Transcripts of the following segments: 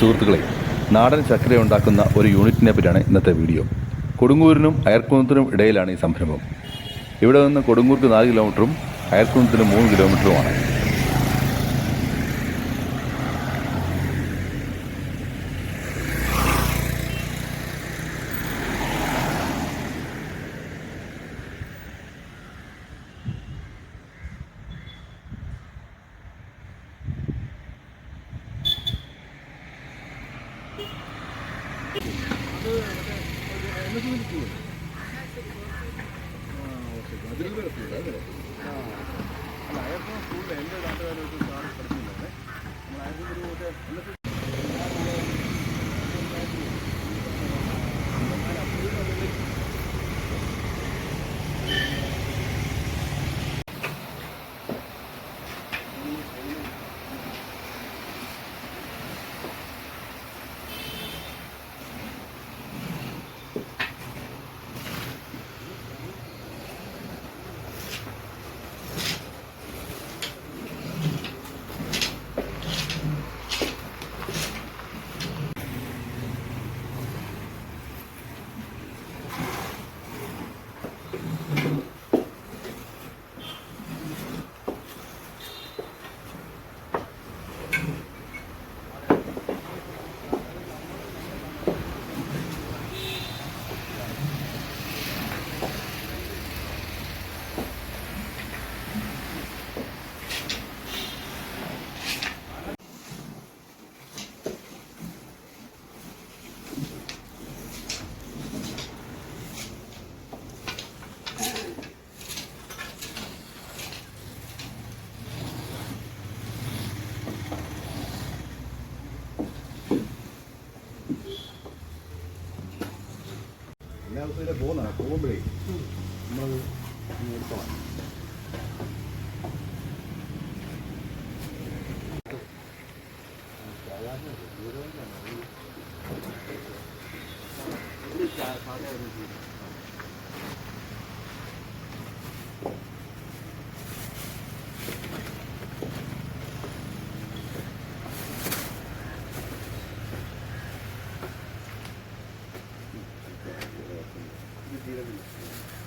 സുഹൃത്തുക്കളെ നാടൻ ചക്കര ഉണ്ടാക്കുന്ന ഒരു യൂണിറ്റിനെ പറ്റിയാണ് ഇന്നത്തെ വീഡിയോ. കൊടുങ്ങൂരിനും അയർക്കുന്നത്തിനും ഇടയിലാണ് ഈ സംരംഭം. ഇവിടെ നിന്ന് കൊടുങ്ങൂർക്ക് നാല് കിലോമീറ്ററും അയർക്കുന്നത്തിന് മൂന്ന് കിലോമീറ്ററുമാണ് എല്ലാ 6년 동안. Thank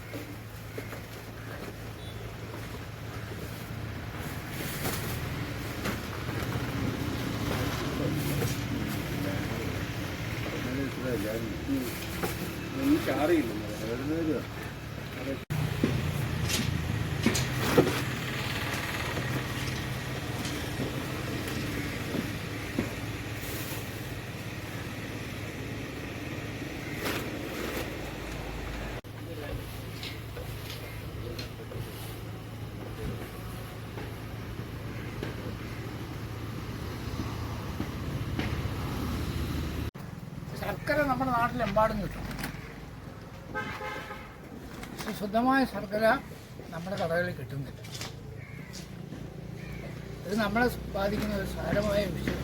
you. അറിയില്ല എഴുന്നേറ്റ് ശർക്കര നമ്മുടെ നാട്ടിലെമ്പാടും കിട്ടും. ശുദ്ധമായ ശർക്കര നമ്മുടെ കടകളിൽ കിട്ടുന്നില്ല. ഇത് നമ്മളെ ബാധിക്കുന്ന ഒരു സാരമായ വിഷയം.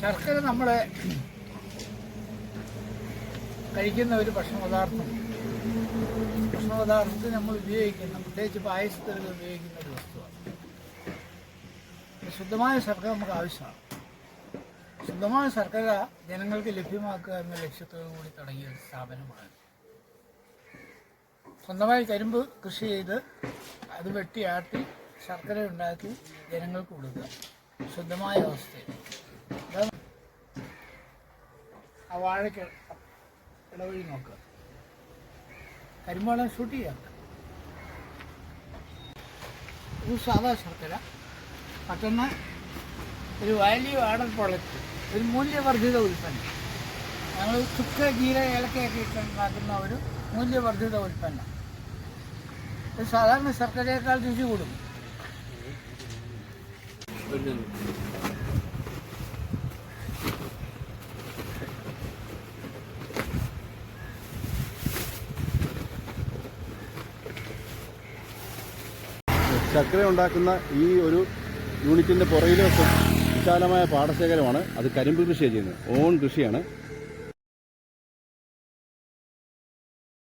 ശർക്കര നമ്മളെ കഴിക്കുന്ന ഒരു ഭക്ഷണ പദാർത്ഥം ഭക്ഷണ ഭക്ഷണപദാർത്ഥത്തിൽ നമ്മൾ ഉപയോഗിക്കുന്ന പ്രത്യേകിച്ച് പായസത്തിൽ ഉപയോഗിക്കുന്ന ഒരു വസ്തുവാണ്. ശുദ്ധമായ ശർക്കര നമുക്ക് ആവശ്യമാണ്. ശുദ്ധമായ ശർക്കര ജനങ്ങൾക്ക് ലഭ്യമാക്കുക എന്ന ലക്ഷ്യത്തോടു കൂടി തുടങ്ങിയ ഒരു സ്ഥാപനമാണ്. സ്വന്തമായി കരിമ്പ് കൃഷി ചെയ്ത് അത് വെട്ടിയാട്ടി ശർക്കര ഉണ്ടാക്കി ജനങ്ങൾക്ക് കൊടുക്കുക. ശുദ്ധമായ അവസ്ഥയിൽ. ആ വാഴയ്ക്ക് ഇടവഴി നോക്കുക. കരിമ്പാളം ഷൂട്ട് ചെയ്യാം. ഇത് സാധാ ശർക്കര. മറ്റൊന്ന് ഒരു വാല്യൂ ആഡർ പ്രോഡക്റ്റ് ഒരു മൂല്യവർദ്ധിത ഉൽപ്പന്നം. ഞങ്ങൾ ചുക്ക് ജീര ഏലക്കയൊക്കെ ഇട്ട് ഉണ്ടാക്കുന്ന ഒരു മൂല്യവർദ്ധിത ഉൽപ്പന്നം. ഇത് സാധാരണ ശർക്കരയേക്കാൾ രുചി കൂടും. ശർക്കര ഉണ്ടാക്കുന്ന ഈ ഒരു യൂണിറ്റിന്റെ പുറകിൽ വിശാലമായ പാടശേഖരമാണ് അത് കരിമ്പ് കൃഷിയാണ് ചെയ്യുന്നത്. ഓൺ കൃഷിയാണ്.